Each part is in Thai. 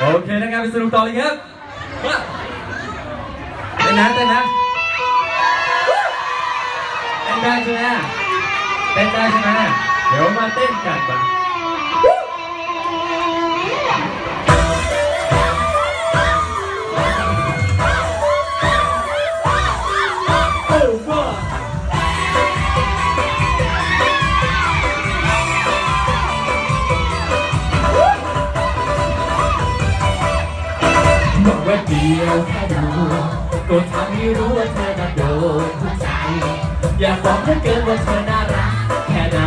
โอเคนะครับไปสนุกต่อเลยครับมาเต้นนะเต้นนะเต้นได้ใช่ไหมเต้นได้ใช่ไหมเดี๋ยวมาเต้นกันบ้าง ว่าเดียวแค่ดูก็ทำให้รู้ว่าเธอน่ะโดนผู้ใจ อยากบอกให้เกินว่าเธอน่ารักแค่ไหน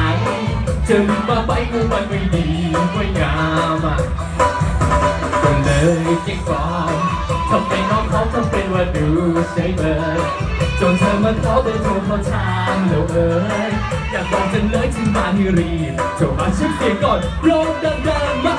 จะลืมมาไปกูมันไม่ดีไม่งามอะก็เลยจิกฟองทำให้น้องเขาทำเป็นว่าดูเฉยเบยจนเธอมาขอเบอร์โทรเขาทางเราเอ้ยอยากบอกจังเลยที่มาให้รีบโทรมาเช็คเสียงก่อนร้องดังๆมา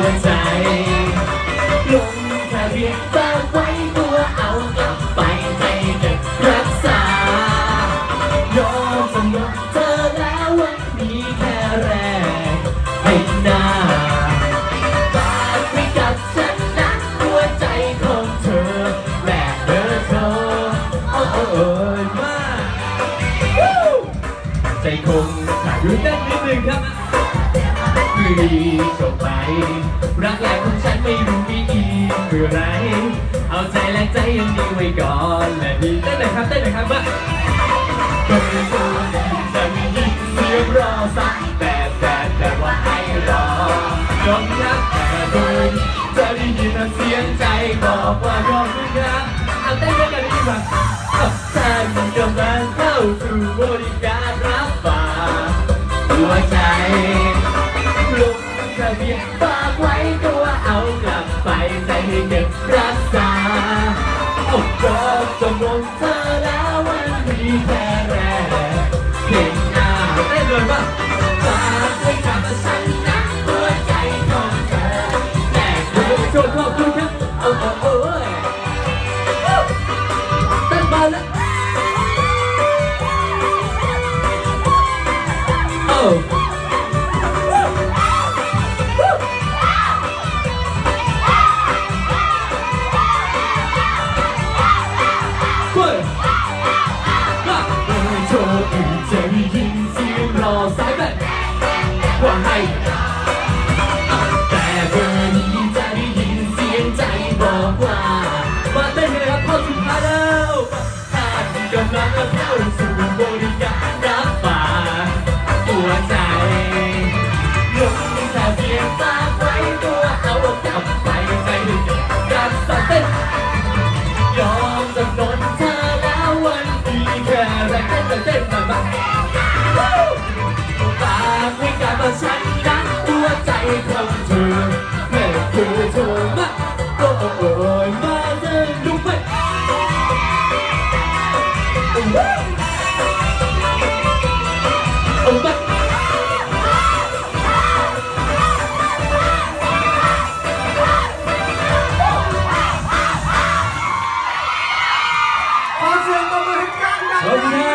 วใจลงทะเบียนฝากไว้ตัวเอากลับไปให้เด็กรักษายอมสนุกเธอแล้ววันนี้แค่แรกให้หน้าฝากไว้กับฉันนะหัวใจของเธอแลกเบอร์โทรโอ้โอ้เอ้ยมาใจคงขาดอยู่เต้นนิดนึงครับ จบไป รักแรกของฉันไม่รู้มีอีกเมื่อไร เอาใจและใจยังดีไว้ก่อนและดีเต้นหน่อยครับเต้นหน่อยครับว่าก็ไม่รู้จะมียินเสียงรอสักแต่แต่แต่ว่าให้รอยอมรับแต่โดยจะได้ยินเสียงใจบอกว่ายอมรับเอาเต้นด้วยกันดีกว่าท่านกำลังเข้าสู่บริการรับฝากหัวใจ ฝากไว้ตัวเอากลับไปใส่ให้เก็บรักษาโอ้โหจำนวนเธอแล้ว ว่ mẹ cười rồi mắt cô ơi ba rơi đúng vậy ông bắt ông bắt Hãy subscribe cho kênh Ghiền Mì Gõ Để không bỏ lỡ những video hấp dẫn